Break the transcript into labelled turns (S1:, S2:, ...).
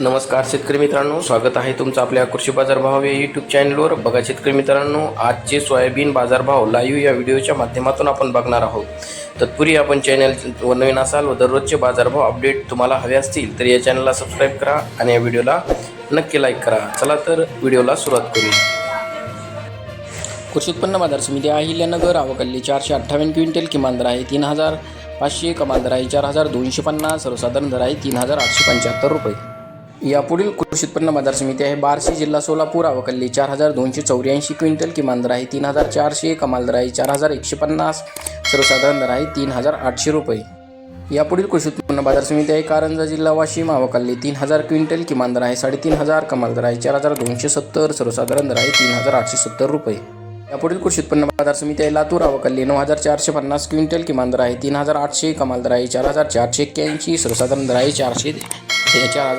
S1: नमस्कार शेतकरी मित्रांनो स्वागत आहे तुमचं आपल्या कृषी बाजारभाव या यूट्यूब चॅनलवर बघा शेतकरी मित्रांनो आजचे सोयाबीन बाजारभाव लाईव्ह या व्हिडिओच्या माध्यमातून आपण बघणार आहोत. तत्पूर्वी आपण चॅनल नवीन असाल व दररोजचे बाजारभाव अपडेट तुम्हाला हवे असतील तर या चॅनलला सबस्क्राईब करा आणि या व्हिडिओला नक्की लाईक करा. चला तर व्हिडिओला सुरुवात करूया कृषी उत्पन्न बाजार समिती अहिल्यानगर आवकल्ली चारशे अठ्ठावन्न क्विंटल किमान दर आहे तीन हजार पाचशे कमाल दर आहे चार हजार दोनशे पन्नास सर्वसाधारण दर आहे तीन हजार आठशे पंच्याहत्तर रुपये. यापुढील कृषी उत्पन्न बाजार समिती आहे. बार्शी जिल्हा सोलापूर आवकल्ली चार हजार दोनशे चौऱ्याऐंशी क्विंटल किमान दर आहे. तीन हजार चारशे कमाल दर आहे. चार हजार एकशे पन्नास सर्वसाधारण दर आहे. तीन हजार आठशे रुपये. यापुढील कृषी उत्पन्न बाजार समिती आहे. कारंजा जिल्हा वाशिम आवकल्ली तीन हजार क्विंटल किमान दर आहे. साडेतीन हजार कमाल दर आहे. चार हजार दोनशे सत्तर सर्वसाधारण दर आहे. तीन हजार आठशे सत्तर रुपये. यापुढील कृषी उत्पन्न बाजार समिती आहे. लातूर आवकल्ली नऊ हजार चारशे पन्नास क्विंटल किमान दर आहे. तीन हजार आठशे कमाल दर आहे. चार हजार चारशे एक्क्याऐंशी सर्वसाधारण दर आहे. चारशे चार हजार